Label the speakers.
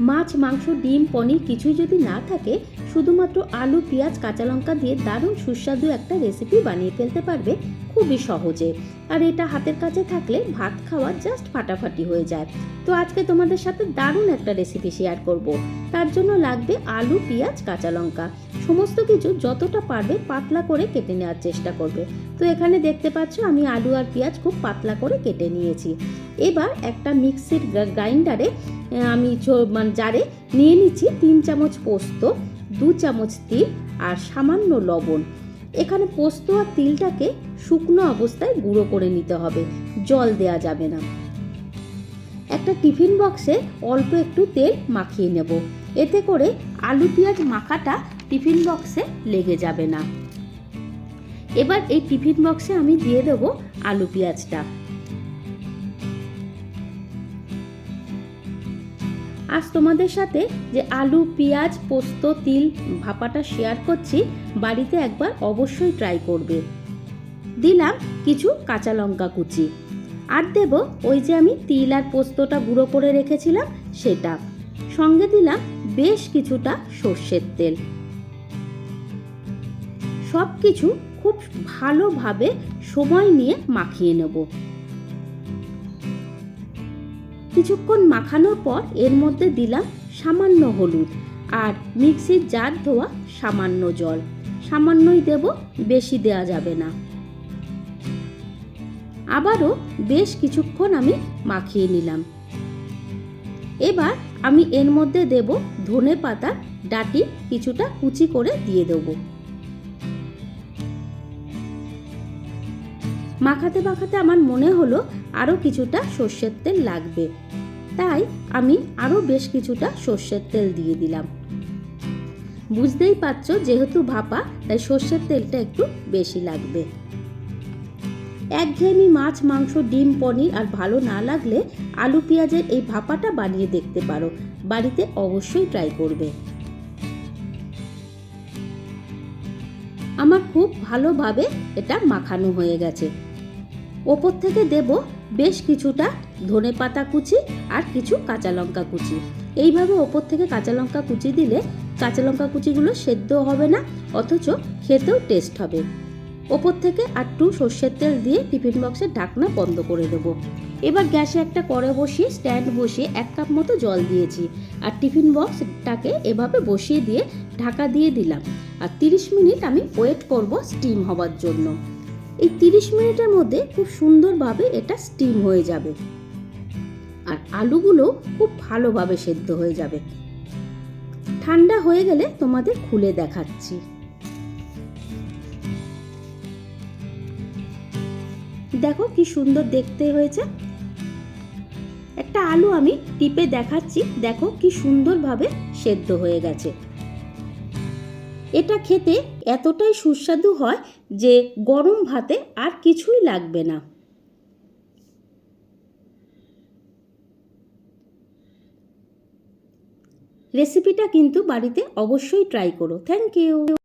Speaker 1: মাছ, মাংস, ডিম, পনির কিছুই যদি না থাকে, শুধুমাত্র আলু, পেঁয়াজ, কাঁচা লঙ্কা দিয়ে দারুণ সুস্বাদু একটা রেসিপি বানিয়ে ফেলতে পারবে খুবই সহজে। আর এটা হাতের কাছে থাকলে ভাত খাওয়া জাস্ট ফাটাফাটি হয়ে যায়। তো আজকে তোমাদের সাথে দারুণ একটা রেসিপি শেয়ার করব। তার জন্য লাগবে আলু, পেঁয়াজ, কাঁচা লঙ্কা। সমস্ত কিছু যতটা পারবে পাতলা করে কেটে নেওয়ার চেষ্টা করবে। তো এখানে দেখতে পাচ্ছ আমি আলু আর পেঁয়াজ খুব পাতলা করে কেটে নিয়েছি। এবার একটা মিক্সির গ্রাইন্ডারে আমি মানে জারে নিয়ে নিচ্ছি তিন চামচ পোস্ত, দু চামচ তিল আর সামান্য লবণ। এখানে পোস্ত আর তিলটাকে শুকনো অবস্থায় গুঁড়ো করে নিতে হবে। জল দেয়া যাবে না। একটা টিফিন বক্সে অল্প একটু তেল মাখিয়ে নেব। এতে করে আলু পেঁয়াজ মাখাটা টিফিন বক্সে লেগে যাবে না। এবার এই টিফিন বক্সে আমি দিয়ে দেবো আলু পেঁয়াজটা। আজ তোমাদের সাথে যে আলু, পেঁয়াজ, পোস্ত, তিল ভাপাটা শেয়ার করছি, বাড়িতে একবার অবশ্যই ট্রাই করবে। দিলাম কিছু কাঁচা লঙ্কা কুচি। আর দেব ওই যে আমি তিল আর পোস্তটা গুঁড়ো করে রেখেছিলাম সেটা। সঙ্গে দিলাম বেশ কিছুটা সর্ষের তেল। সব কিছু খুব ভালোভাবে সময় নিয়ে মাখিয়ে নেব। কিছুক্ষণ মাখানোর পর এর মধ্যে দিলাম সামান্য হলুদ আর মিক্সির জার ধোয়া সামান্য জল। সামান্যই দেব, বেশি দেওয়া যাবে না। আবারও বেশ কিছুক্ষণ আমি মাখিয়ে নিলাম। এবার আমি এর মধ্যে দেব ধনে পাতা ডাটি, কিছুটা কুচি করে দিয়ে দেবো। মাখাতে মাখাতে আমার মনে হলো আরও কিছুটা সর্ষের তেল লাগবে। তাই আমি আরও বেশ কিছুটা সর্ষের তেল দিয়ে দিলাম। বুঝতেই পারছ যেহেতু ভাপা, তাই সর্ষের তেলটা একটু বেশি লাগবে। একঘেয়েমি মাছ, মাংস, ডিম, পনির আর ভালো না লাগলে আলু, পেঁয়াজের এই ভাপাটা বানিয়ে দেখতে পারো। বাড়িতে অবশ্যই ট্রাই করবে। আমার খুব ভালোভাবে এটা মাখানো হয়ে গেছে। ওপর থেকে দেব বেশ কিছুটা ধনে পাতা কুচি আর কিছু কাঁচা লঙ্কা কুচি। এইভাবে ওপর থেকে কাঁচা লঙ্কা কুচি দিলে কাঁচা লঙ্কা কুচিগুলো সেদ্ধ হবে না, অথচ খেতেও টেস্ট হবে। ওপর থেকে আর আটটু সর্ষের তেল দিয়ে টিফিন বক্সের ঢাকনা বন্ধ করে দেব। এবার গ্যাসে একটা কড়ে বসিয়ে স্ট্যান্ড বসিয়ে এক কাপ মতো জল দিয়েছি আর টিফিন বক্সটাকে এভাবে বসিয়ে দিয়ে ঢাকা দিয়ে দিলাম। আর 30 মিনিট আমি ওয়েট করব স্টিম হওয়ার জন্য। এই 30 মিনিটের মধ্যে খুব সুন্দরভাবে এটা স্টিম হয়ে যাবে। আর আলুগুলো খুব ভালোভাবে সেদ্ধ হয়ে যাবে। ঠান্ডা হয়ে গেলে তোমাদের খুলে দেখাচ্ছি। দেখো কি সুন্দর দেখতে হয়েছে। একটা আলু আমি টিপে দেখাচ্ছি। দেখো কি সুন্দরভাবে সেদ্ধ হয়ে গেছে। এটা খেতে এতটাই সুস্বাদু হয় যে গরম ভাতে আর কিছুই লাগবে না। রেসিপিটা কিন্তু বাড়িতে অবশ্যই ট্রাই করো। Thank you